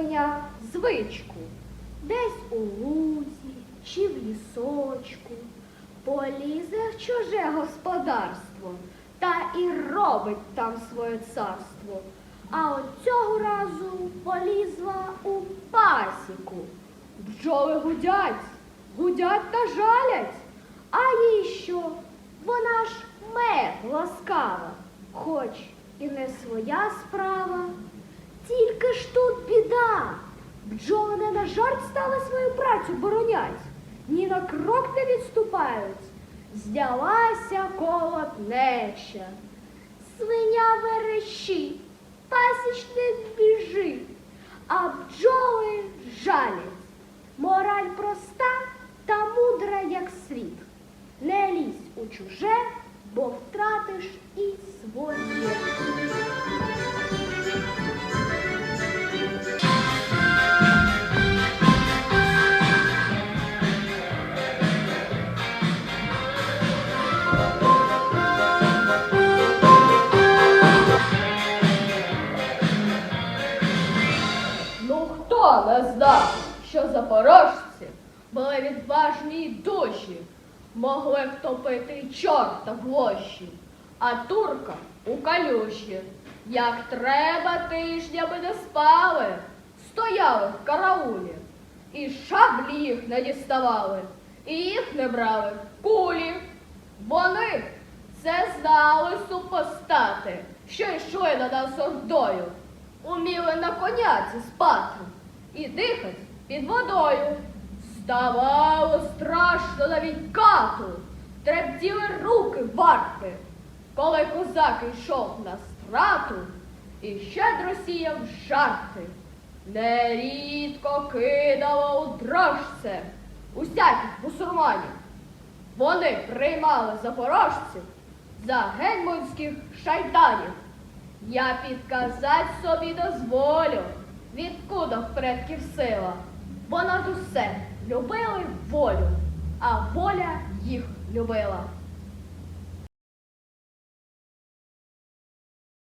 я звичку десь у лузі чи в лісочку, полізе в чуже господарство та і робить там своє царство. А от цього разу полізла у пасіку. Бджоли гудять, гудять та жалять. А їй що? Вона ж мед ласкава, хоч і не своя справа. Тільки ж тут біда. Бджоли не на жарт стали свою працю боронять, ні на крок не відступають. Здялася колотнеча. Свиня верещить, пасічник біжить, а бджоли жалять. Мораль проста та мудра, як світ. Не лізь у чуже, бо втратиш і своє. Не знав, що запорожці були відважні й душі, могли втопити чорта в лощі, а турка у калюші. Як треба тижнями не спали, стояли в караулі, і шаблі їх не діставали, і їх не брали кулі. Вони це знали супостати, що йшли на нас ордою, уміли на коняці спати і дихать під водою. Ставало страшно навіть кату, трептіли руки варти, коли козак йшов на страту і щедро сіяв жарти. Нерідко кидало у дрожце усяких бусурманів. Вони приймали запорожців за гетьманських шайтанів. Я підказать собі дозволю, відкуда в предків сила, бо над усе любили волю, а воля їх любила.